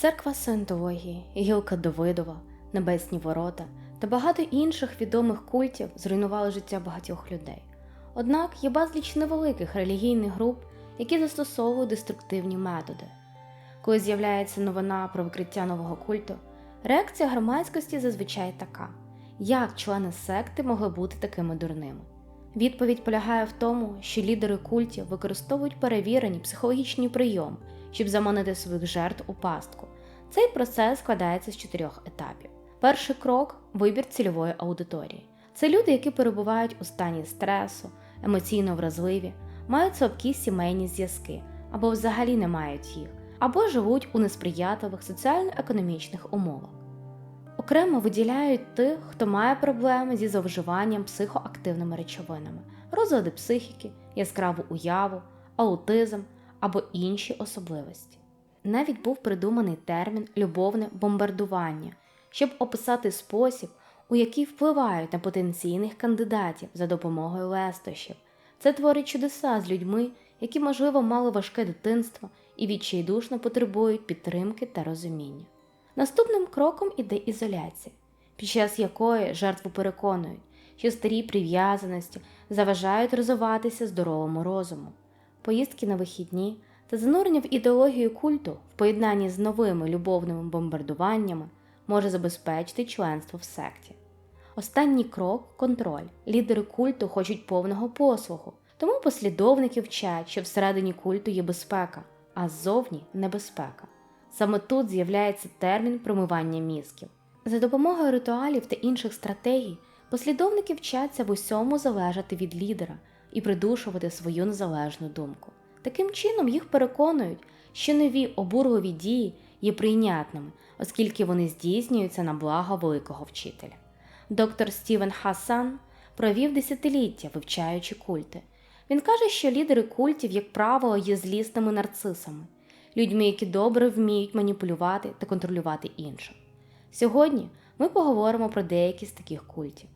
Церква Саєнтології, Гілка Давидова, Небесні Ворота та багато інших відомих культів зруйнували життя багатьох людей. Однак є безліч невеликих релігійних груп, які застосовують деструктивні методи. Коли з'являється новина про викриття нового культу, реакція громадськості зазвичай така: як члени секти могли бути такими дурними? Відповідь полягає в тому, що лідери культів використовують перевірені психологічні прийоми, щоб заманити своїх жертв у пастку. Цей процес складається з чотирьох етапів. Перший крок вибір цільової аудиторії. Це люди, які перебувають у стані стресу, емоційно вразливі, мають слабкі сімейні зв'язки або взагалі не мають їх, або живуть у несприятливих соціально-економічних умовах. Окремо виділяють тих, хто має проблеми зі зловживанням психоактивними речовинами, розлади психіки, яскраву уяву, аутизм або інші особливості. Навіть був придуманий термін любовне бомбардування, щоб описати спосіб, у який впливають на потенційних кандидатів за допомогою лестощів. Це творить чудеса з людьми, які, можливо, мали важке дитинство і відчайдушно потребують підтримки та розуміння. Наступним кроком іде ізоляція, під час якої жертву переконують, що старі прив'язаності заважають розвиватися здоровому розуму. Поїздки на вихідні та занурення в ідеологію культу в поєднанні з новими любовними бомбардуваннями може забезпечити членство в секті. Останній крок контроль. Лідери культу хочуть повного послугу, тому послідовники вчать, що всередині культу є безпека, а ззовні небезпека. Саме тут з'являється термін промивання мізків. За допомогою ритуалів та інших стратегій послідовники вчаться в усьому залежати від лідера і придушувати свою незалежну думку. Таким чином їх переконують, що нові обурливі дії є прийнятними, оскільки вони здійснюються на благо великого вчителя. Доктор Стівен Хасан провів десятиліття, вивчаючи культи. Він каже, що лідери культів, як правило, є злісними нарцисами, людьми, які добре вміють маніпулювати та контролювати інших. Сьогодні ми поговоримо про деякі з таких культів.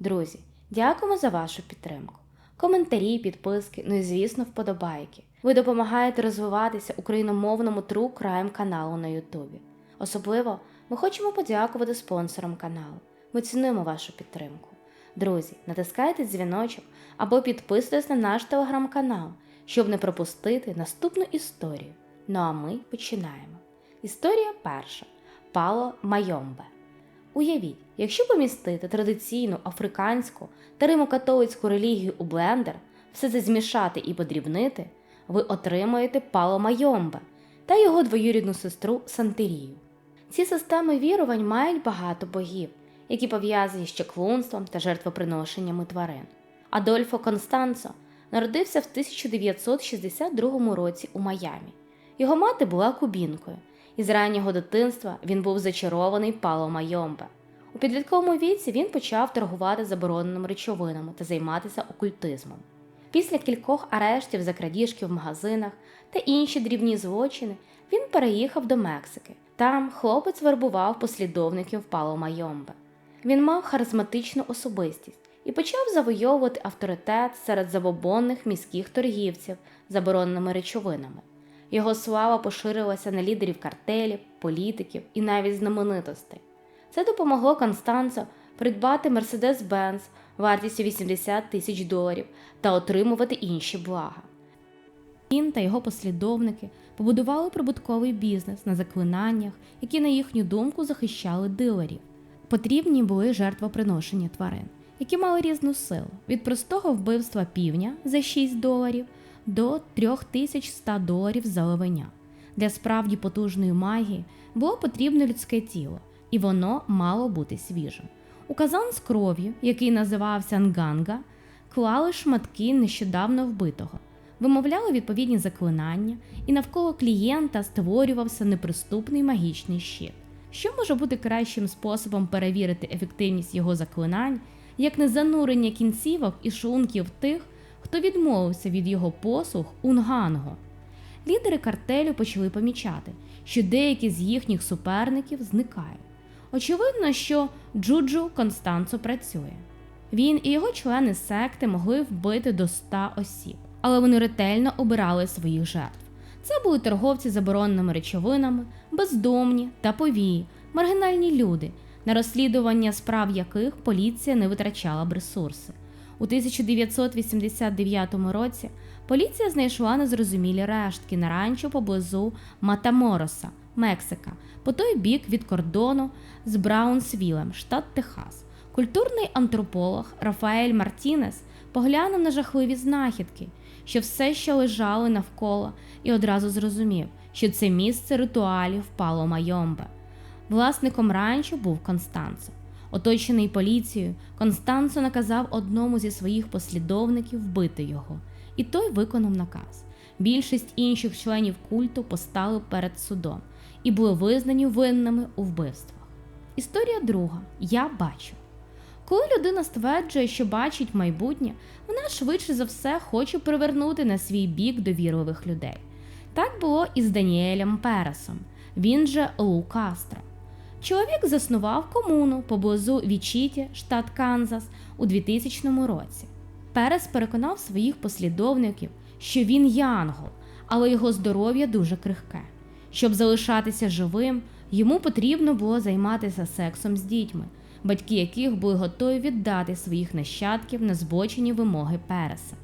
Друзі, дякуємо за вашу підтримку. Коментарі, підписки, ну і звісно, вподобайки. Ви допомагаєте розвиватися україномовному True Crime каналу на Ютубі. Особливо ми хочемо подякувати спонсорам каналу. Ми цінуємо вашу підтримку. Друзі, натискайте дзвіночок або підписуйтесь на наш телеграм-канал, щоб не пропустити наступну історію. Ну а ми починаємо. Історія перша Пало Майомбе. Уявіть, якщо помістити традиційну африканську та римокатолицьку релігію у блендер, все це змішати і подрібнити, ви отримаєте Пало Майомбе та його двоюрідну сестру Сантерію. Ці системи вірувань мають багато богів, які пов'язані з чаклунством та жертвоприношеннями тварин. Адольфо Констанцо народився в 1962 році у Майамі. Його мати була кубінкою, і з раннього дитинства він був зачарований Пало Майомбе. У підлітковому віці він почав торгувати забороненими речовинами та займатися окультизмом. Після кількох арештів за крадіжки в магазинах та інші дрібні злочини він переїхав до Мексики. Там хлопець вербував послідовників Пало Майомбе. Він мав харизматичну особистість і почав завойовувати авторитет серед забобонних міських торгівців забороненими речовинами. Його слава поширилася на лідерів картелів, політиків і навіть знаменитостей. Це допомогло Констанцо придбати Mercedes-Benz вартістю 80 тисяч доларів та отримувати інші блага. Він та його послідовники побудували прибутковий бізнес на заклинаннях, які, на їхню думку, захищали дилерів. Потрібні були жертвоприношення тварин, які мали різну силу від простого вбивства півня за 6 доларів до 3100 доларів за левеня. Для справді потужної магії було потрібне людське тіло, і воно мало бути свіжим. У казан з кров'ю, який називався Нганга, клали шматки нещодавно вбитого, вимовляли відповідні заклинання, і навколо клієнта створювався неприступний магічний щит. Що може бути кращим способом перевірити ефективність його заклинань, як не занурення кінцівок і шлунків тих, хто відмовився від його послуг Унганго. Лідери картелю почали помічати, що деякі з їхніх суперників зникають. Очевидно, що Джуджу Констанцо працює. Він і його члени секти могли вбити до 100 осіб, але вони ретельно обирали своїх жертв. Це були торговці забороненими речовинами, бездомні та повії, маргінальні люди, на розслідування справ яких поліція не витрачала б ресурси. У 1989 році поліція знайшла незрозумілі рештки на ранчо поблизу Матамороса, Мексика, по той бік від кордону з Браунсвілем, штат Техас. Культурний антрополог Рафаель Мартінес поглянув на жахливі знахідки, що все ще лежали навколо, і одразу зрозумів, що це місце ритуалів Пало Майомбе. Власником ранчо був Констанцо. Оточений поліцією, Констанцо наказав одному зі своїх послідовників вбити його, і той виконав наказ. Більшість інших членів культу постали перед судом і були визнані винними у вбивствах. Історія друга. Я бачу. Коли людина стверджує, що бачить майбутнє, вона швидше за все хоче привернути на свій бік довірливих людей. Так було і з Даніелем Пересом, він же Лу Кастро. Чоловік заснував комуну поблизу Вічіті, штат Канзас, у 2000 році. Перес переконав своїх послідовників, що він янгол, але його здоров'я дуже крихке. Щоб залишатися живим, йому потрібно було займатися сексом з дітьми, батьки яких були готові віддати своїх нащадків на збочені вимоги Переса.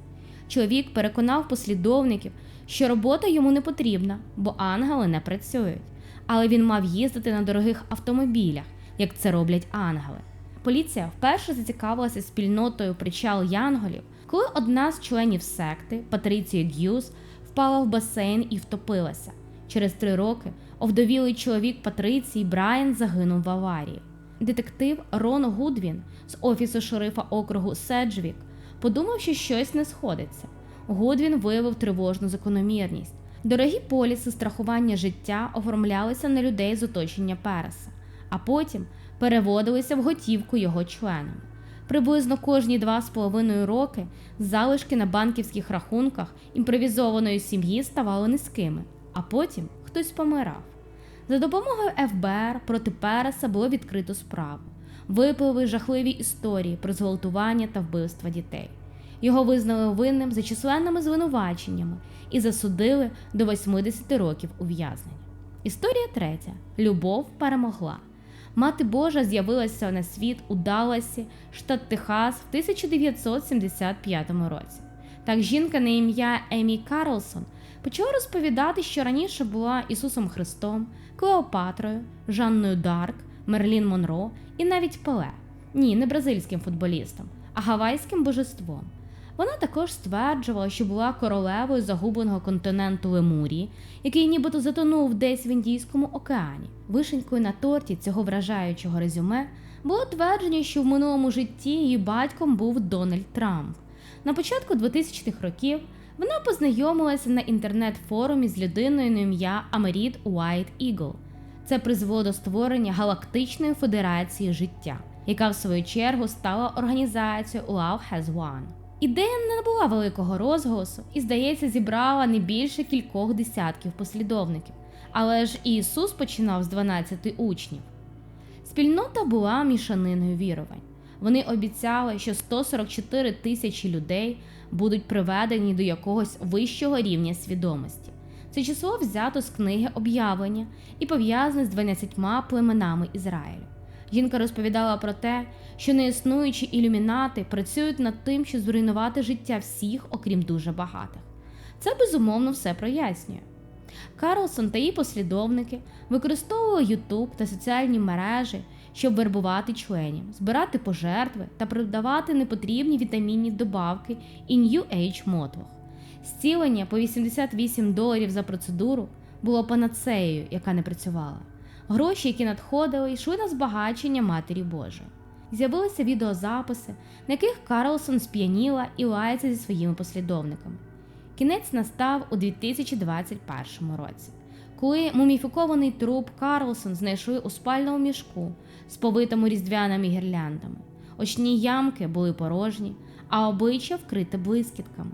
Чоловік переконав послідовників, що робота йому не потрібна, бо ангели не працюють, але він мав їздити на дорогих автомобілях, як це роблять ангели. Поліція вперше зацікавилася спільнотою причал янголів, коли одна з членів секти, Патріція Д'юз, впала в басейн і втопилася. Через три роки овдовілий чоловік Патриції Брайан загинув в аварії. Детектив Рон Гудвін з офісу шерифа округу Седжвік подумав, що щось не сходиться. Гудвін виявив тривожну закономірність. Дорогі поліси страхування життя оформлялися на людей з оточення Переса, а потім переводилися в готівку його членам. Приблизно кожні два з половиною роки залишки на банківських рахунках імпровізованої сім'ї ставали низькими, а потім хтось помирав. За допомогою ФБР проти Переса було відкрито справу. Випливли жахливі історії про зґвалтування та вбивства дітей. Його визнали винним за численними звинуваченнями і засудили до 80 років ув'язнення. Історія третя: Любов перемогла. Мати Божа з'явилася на світ у Далласі, штат Техас, в 1975 році. Так жінка на ім'я Емі Карлсон почала розповідати, що раніше була Ісусом Христом, Клеопатрою, Жанною Дарк, Мерлін Монро і навіть Пеле. Ні, не бразильським футболістом, а гавайським божеством. Вона також стверджувала, що була королевою загубленого континенту Лемурії, який нібито затонув десь в Індійському океані. Вишенькою на торті цього вражаючого резюме було твердження, що в минулому житті її батьком був Дональд Трамп. На початку 2000-х років вона познайомилася на інтернет-форумі з людиною на ім'я Амеріт Уайт Ігл. Це призвело до створення Галактичної Федерації життя, яка в свою чергу стала організацією Love Has Won. Ідея не набула великого розголосу і, здається, зібрала не більше кількох десятків послідовників. Але ж Ісус починав з 12 учнів. Спільнота була мішаниною вірувань. Вони обіцяли, що 144 тисячі людей будуть приведені до якогось вищого рівня свідомості. Це число взято з книги об'явлення і пов'язане з 12 племенами Ізраїлю. Жінка розповідала про те, що неіснуючі ілюмінати працюють над тим, щоб зруйнувати життя всіх, окрім дуже багатих. Це безумовно все прояснює. Карлсон та її послідовники використовували YouTube та соціальні мережі, щоб вербувати членів, збирати пожертви та продавати непотрібні вітамінні добавки і New Age мотвах. Зцілення по 88 доларів за процедуру було панацеєю, яка не працювала. Гроші, які надходили, йшли на збагачення Матері Божої. З'явилися відеозаписи, на яких Карлсон сп'яніла і лається зі своїми послідовниками. Кінець настав у 2021 році, коли муміфікований труп Карлсон знайшли у спальному мішку з повитими різдвяними гірляндами. Очні ямки були порожні, а обличчя вкрите блискітками.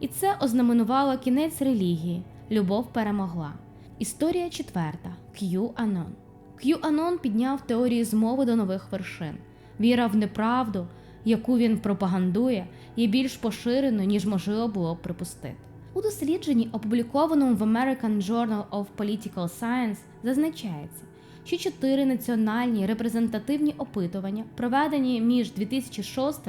І це ознаменувало кінець релігії, любов перемогла. Історія четверта QAnon. QAnon підняв теорії змови до нових вершин. Віра в неправду, яку він пропагандує, є більш поширеною, ніж можливо було б припустити. У дослідженні, опублікованому в American Journal of Political Science, зазначається, що чотири національні репрезентативні опитування, проведені між 2006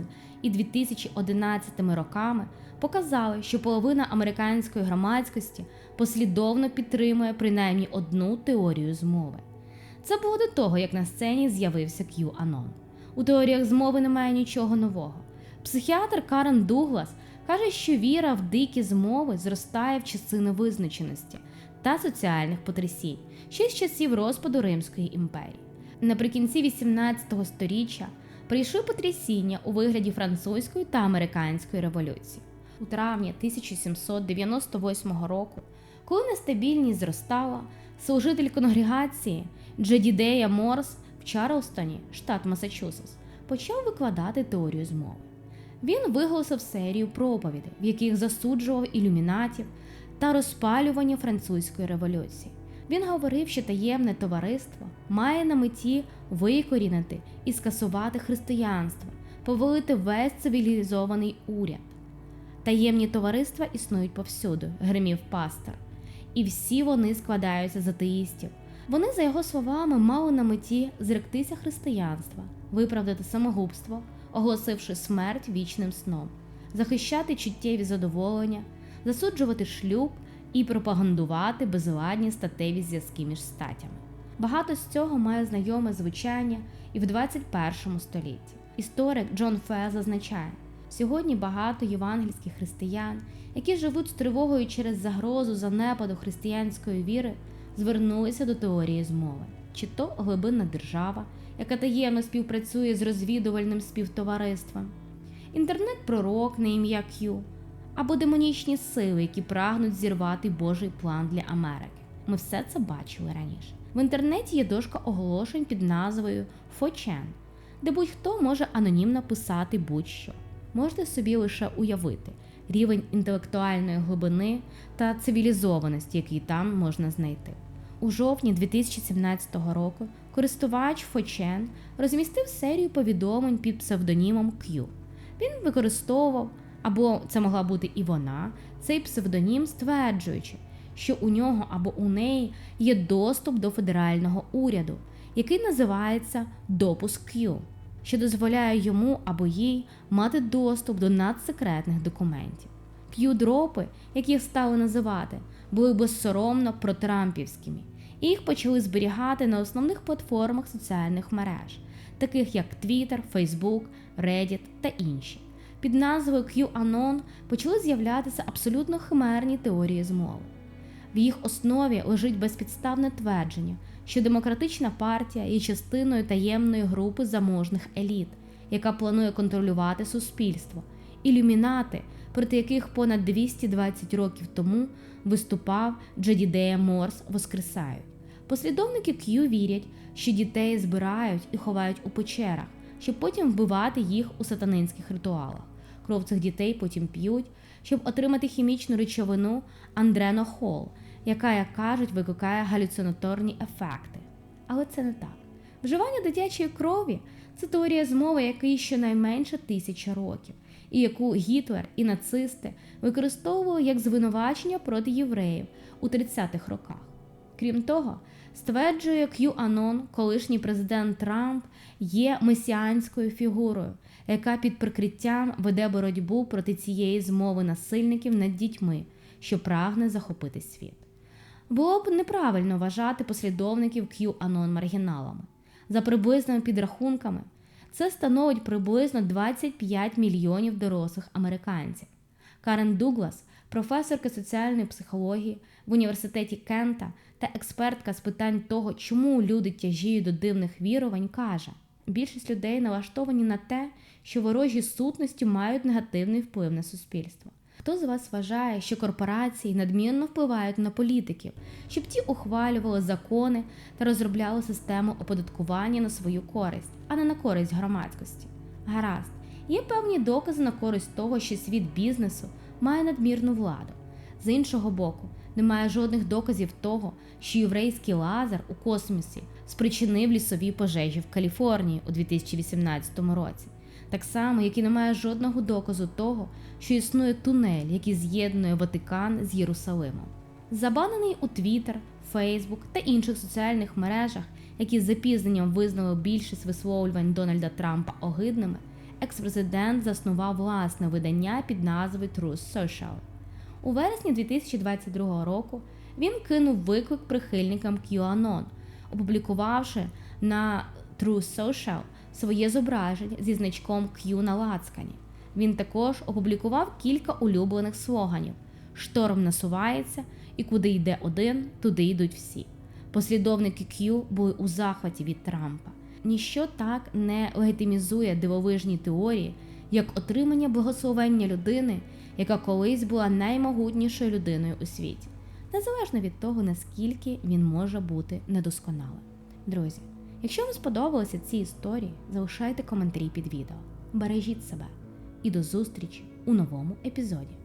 і 2011 роками, показали, що половина американської громадськості послідовно підтримує принаймні одну теорію змови. Це було до того, як на сцені з'явився QAnon. У теоріях змови немає нічого нового. Психіатр Карен Дуглас каже, що віра в дикі змови зростає в часи невизначеності та соціальних потрясінь ще з часів розпаду Римської імперії. Наприкінці 18 століття прийшли потрясіння у вигляді французької та американської революції. У травні 1798 року, коли нестабільність зростала, служитель конгрегації Джедідея Морс в Чарлстоні, штат Масачусетс, почав викладати теорію змови. Він виголосив серію проповідей, в яких засуджував ілюмінатів та розпалювання французької революції. Він говорив, що таємне товариство має на меті викорінити і скасувати християнство, повалити весь цивілізований уряд. Таємні товариства існують повсюду, гримів пастор, і всі вони складаються з атеїстів. Вони, за його словами, мали на меті зректися християнства, виправдати самогубство, оголосивши смерть вічним сном, захищати чуттєві задоволення, засуджувати шлюб і пропагандувати безладні статеві зв'язки між статями. Багато з цього має знайоме звучання і в 21 столітті. Історик Джон Фе зазначає, сьогодні багато євангельських християн, які живуть з тривогою через загрозу занепаду християнської віри, звернулися до теорії змови, чи то глибинна держава, яка таємно співпрацює з розвідувальним співтовариством, інтернет-пророк на ім'я К'ю, або демонічні сили, які прагнуть зірвати Божий план для Америки. Ми все це бачили раніше. В інтернеті є дошка оголошень під назвою 4chan, де будь-хто може анонімно писати будь-що. Можете собі лише уявити рівень інтелектуальної глибини та цивілізованості, який там можна знайти. У жовтні 2017 року користувач 4chan розмістив серію повідомлень під псевдонімом Q. Він використовував або це могла бути і вона, цей псевдонім, стверджуючи, що у нього або у неї є доступ до федерального уряду, який називається допуск Q, що дозволяє йому або їй мати доступ до надсекретних документів. Q-дропи, як їх стали називати, були безсоромно протрампівськими, і їх почали зберігати на основних платформах соціальних мереж, таких як Twitter, Facebook, Reddit та інші під назвою QAnon почали з'являтися абсолютно химерні теорії змови. В їх основі лежить безпідставне твердження, що демократична партія є частиною таємної групи заможних еліт, яка планує контролювати суспільство, ілюмінати, проти яких понад 220 років тому виступав Джедідея Морс Воскресають. Послідовники Q вірять, що дітей збирають і ховають у печерах, щоб потім вбивати їх у сатанинських ритуалах. Кров цих дітей потім п'ють, щоб отримати хімічну речовину андренохол, яка, як кажуть, викликає галюцинаторні ефекти. Але це не так. Вживання дитячої крові це теорія змови, якій щонайменше тисяча років, і яку Гітлер і нацисти використовували як звинувачення проти євреїв у 30-х роках. Крім того, стверджує QAnon, колишній президент Трамп є месіанською фігурою, яка під прикриттям веде боротьбу проти цієї змови насильників над дітьми, що прагне захопити світ. Було б неправильно вважати послідовників QAnon маргіналами. За приблизними підрахунками, це становить приблизно 25 мільйонів дорослих американців. Карен Дуглас, професорка соціальної психології в університеті Кента та експертка з питань того, чому люди тяжіють до дивних вірувань, каже: більшість людей налаштовані на те, що ворожі сутності мають негативний вплив на суспільство. Хто з вас вважає, що корпорації надмірно впливають на політиків, щоб ті ухвалювали закони та розробляли систему оподаткування на свою користь, а не на користь громадськості? Гаразд, є певні докази на користь того, що світ бізнесу має надмірну владу. З іншого боку, немає жодних доказів того, що єврейський лазер у космосі спричинив лісові пожежі в Каліфорнії у 2018 році. так само, як і немає жодного доказу того, що існує тунель, який з'єднує Ватикан з Єрусалимом. Забанений у Твіттер, Фейсбук та інших соціальних мережах, які з запізненням визнали більшість висловлювань Дональда Трампа огидними, екс-президент заснував власне видання під назвою Truth Social. У вересні 2022 року він кинув виклик прихильникам QAnon, опублікувавши на Truth Social своє зображення зі значком Q на лацкані. Він також опублікував кілька улюблених слоганів: Шторм насувається, і куди йде один, туди йдуть всі. Послідовники Q були у захваті від Трампа. Ніщо так не легітимізує дивовижні теорії, як отримання благословення людини, яка колись була наймогутнішою людиною у світі, незалежно від того, наскільки він може бути недосконалим. Друзі, якщо вам сподобалися ці історії, залишайте коментарі під відео. Бережіть себе і до зустрічі у новому епізоді.